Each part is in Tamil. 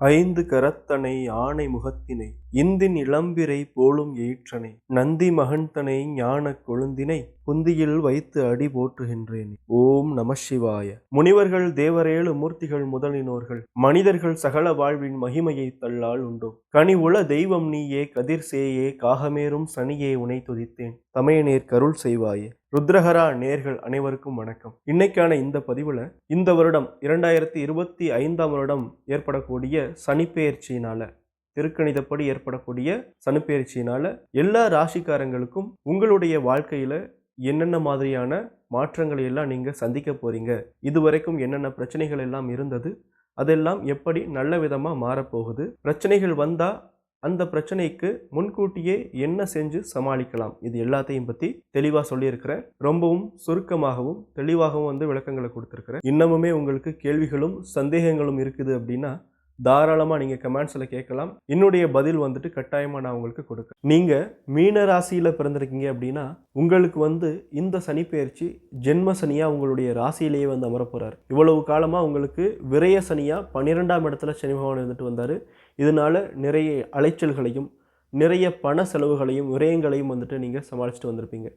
ஐந்து கரத்தனை ஆணை முகத்தினை இந்தின் இளம்பிரை போலும் ஏற்றனை நந்தி மகன்தனை ஞான கொழுந்தினை புந்தியில் வைத்து அடி போற்றுகின்றேன். ஓம் நம சிவாய. முனிவர்கள் தேவரேழு மூர்த்திகள் முதலினோர்கள் மனிதர்கள் சகல வாழ்வின் மகிமையை தள்ளால் உண்டோ கனி உள தெய்வம் நீயே கதிர் சேயே காகமேறும் சனியே உனை துதித்தேன். தமையனேர் கருள் செய்வாயே. ருத்ரஹரா நேர்கள் அனைவருக்கும் வணக்கம். இன்னைக்கான இந்த பதிவில் இந்த வருடம் இரண்டாயிரத்தி இருபத்தி ஐந்தாம் வருடம் ஏற்படக்கூடிய சனிப்பெயர்ச்சியினால திருக்கணிதப்படி ஏற்படக்கூடிய சனிப்பெயர்ச்சியினால எல்லா ராசிக்காரங்களுக்கும் உங்களுடைய வாழ்க்கையில என்னென்ன மாதிரியான மாற்றங்களை எல்லாம் நீங்க சந்திக்க போறீங்க? இதுவரைக்கும் என்னென்ன பிரச்சனைகள் எல்லாம் இருந்தது? அதெல்லாம் எப்படி நல்ல விதமாக மாறப்போகுது? பிரச்சனைகள் வந்தால் அந்த பிரச்சனைக்கு முன்கூட்டியே என்ன செஞ்சு சமாளிக்கலாம்? இது எல்லாத்தையும் பற்றி தெளிவாக சொல்லியிருக்கிறேன். ரொம்பவும் சுருக்கமாகவும் தெளிவாகவும் வந்து விளக்கங்களை கொடுத்துருக்கிறேன். இன்னமுமே உங்களுக்கு கேள்விகளும் சந்தேகங்களும் இருக்குது அப்படின்னா தாராளமாக நீங்கள் கமெண்ட்ஸில் கேட்கலாம். என்னுடைய பதில் வந்துட்டு கட்டாயமாக நான் உங்களுக்கு கொடுக்குறேன். நீங்கள் மீன ராசியில் பிறந்திருக்கீங்க அப்படின்னா உங்களுக்கு வந்து இந்த சனிப்பெயர்ச்சி ஜென்ம சனியாக உங்களுடைய ராசியிலேயே வந்து அமரப்போகிறார் இவ்வளவு காலமாக உங்களுக்கு விரய சனியாக பன்னிரெண்டாம் இடத்துல சனி பகவான் இருந்துட்டு வந்தார். இதனால நிறைய அலைச்சல்களையும் நிறைய பண செலவுகளையும் விரயங்களையும் வந்துட்டு நீங்கள் சமாளிச்சுட்டு வந்திருப்பீங்க.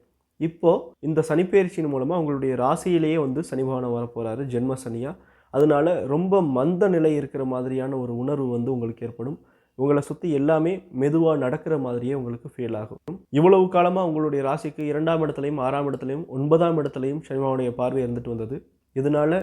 இப்போது இந்த சனிப்பெயர்ச்சியின் மூலமாக உங்களுடைய ராசியிலேயே வந்து சனி பகவான் வரப்போகிறாரு ஜென்ம சனியாக அதனால ரொம்ப மந்த நிலை இருக்கிற மாதிரியான ஒரு உணர்வு வந்து உங்களுக்கு ஏற்படும். உங்களை சுற்றி எல்லாமே மெதுவாக நடக்கிற மாதிரியே உங்களுக்கு ஃபீல் ஆகும். இவ்வளவு காலமாக உங்களுடைய ராசிக்கு இரண்டாம் இடத்துலையும் ஆறாம் இடத்துலையும் ஒன்பதாம் இடத்துலையும் சனிமாவுடைய பார்வை இருந்துட்டு வந்தது. இதனால்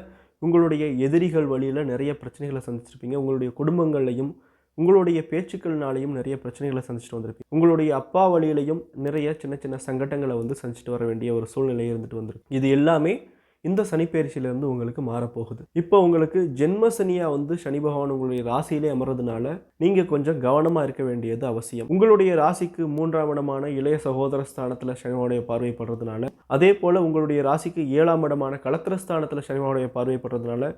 உங்களுடைய எதிரிகள் வழியில் நிறைய பிரச்சனைகளை சந்திச்சிருப்பீங்க. உங்களுடைய குடும்பங்கள்லையும் உங்களுடைய பேச்சுக்கள்னாலையும் நிறைய பிரச்சனைகளை சந்திச்சுட்டு வந்திருப்பீங்க. உங்களுடைய அப்பா வழியிலையும் நிறைய சின்ன சின்ன சங்கடங்களை வந்து சந்திச்சுட்டு வர வேண்டிய ஒரு சூழ்நிலை இருந்துட்டு வந்திருக்கு. இது எல்லாமே இந்த சனிப்பெயர்ச்சியிலேருந்து உங்களுக்கு மாறப்போகுது. இப்போ உங்களுக்கு ஜென்ம சனியாக வந்து சனி பகவான் உங்களுடைய ராசியிலே அமர்றதுனால நீங்கள் கொஞ்சம் கவனமாக இருக்க வேண்டியது அவசியம். உங்களுடைய ராசிக்கு மூன்றாம் இடமான இளைய சகோதர ஸ்தானத்தில் சனிமாவுடைய பார்வைப்படுறதுனால அதே போல் உங்களுடைய ராசிக்கு ஏழாம் இடமான கலத்திரஸ்தானத்தில் சனிமாவுடைய பார்வைப்படுறதுனால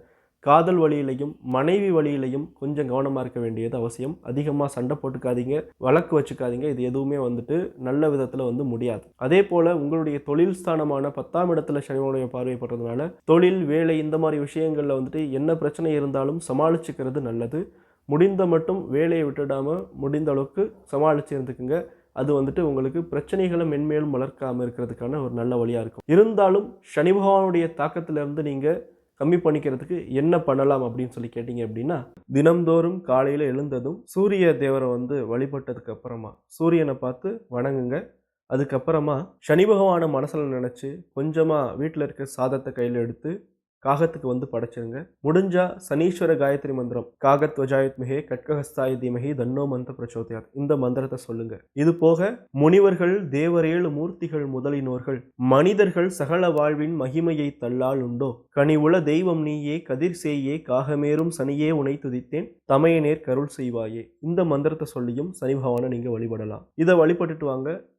காதல் வழியிலையும் மனைவி வழியிலையும் கொஞ்சம் கவனமாக இருக்க வேண்டியது அவசியம். அதிகமாக சண்டை போட்டுக்காதீங்க வழக்கு வச்சுக்காதீங்க. இது எதுவுமே வந்துட்டு நல்ல விதத்தில் வந்து முடியாது. அதே போல் உங்களுடைய தொழில் ஸ்தானமான பத்தாம் இடத்துல சனிவனுடைய பார்வைப்படுறதுனால தொழில் வேலை இந்த மாதிரி விஷயங்களில் வந்துட்டு என்ன பிரச்சனை இருந்தாலும் சமாளிச்சுக்கிறது நல்லது. முடிந்த மட்டும் வேலையை விட்டுடாமல் முடிந்த அளவுக்கு சமாளித்து இருந்துக்குங்க. அது வந்துட்டு உங்களுக்கு பிரச்சனைகளை மென்மேலும் வளர்க்காமல் இருக்கிறதுக்கான ஒரு நல்ல வழியாக இருக்கும். இருந்தாலும் சனி பகவானுடைய தாக்கத்திலிருந்து நீங்கள் கம்மி பண்ணிக்கிறதுக்கு என்ன பண்ணலாம் அப்படின்னு சொல்லி கேட்டிங்க அப்படின்னா தினம்தோறும் காலையில் எழுந்ததும் சூரிய தேவரை வந்து வழிபட்டதுக்கு அப்புறமா சூரியனை பார்த்து வணங்குங்க. அதுக்கப்புறமா சனி பகவானை மனசில் நினச்சி கொஞ்சமாக வீட்டில் இருக்க சாதத்தை கையில் எடுத்து காகத்துக்கு வந்து படைச்சிருங்க. முடிஞ்சா சனீஸ்வர காயத்ரி மந்திரம். காகத் வஜாயுத்மிகே கட்கஹஸ்தாய தீமகி தன்னோ மந்த பிரச்சோதயாத். இந்த மந்திரத்தை சொல்லுங்க. இது போக முனிவர்கள் தேவரேழு மூர்த்திகள் முதலினோர்கள் மனிதர்கள் சகல வாழ்வின் மகிமையை தள்ளால் உண்டோ? கனி தெய்வம் நீயே கதிர் சேயே காகமேறும் சனியே உனை துதித்தேன் தமையனேர் கருள் செய்வாயே. இந்த மந்திரத்தை சொல்லியும் சனி பகவானை நீங்க வழிபடலாம். இதை வழிபட்டுட்டு வாங்க.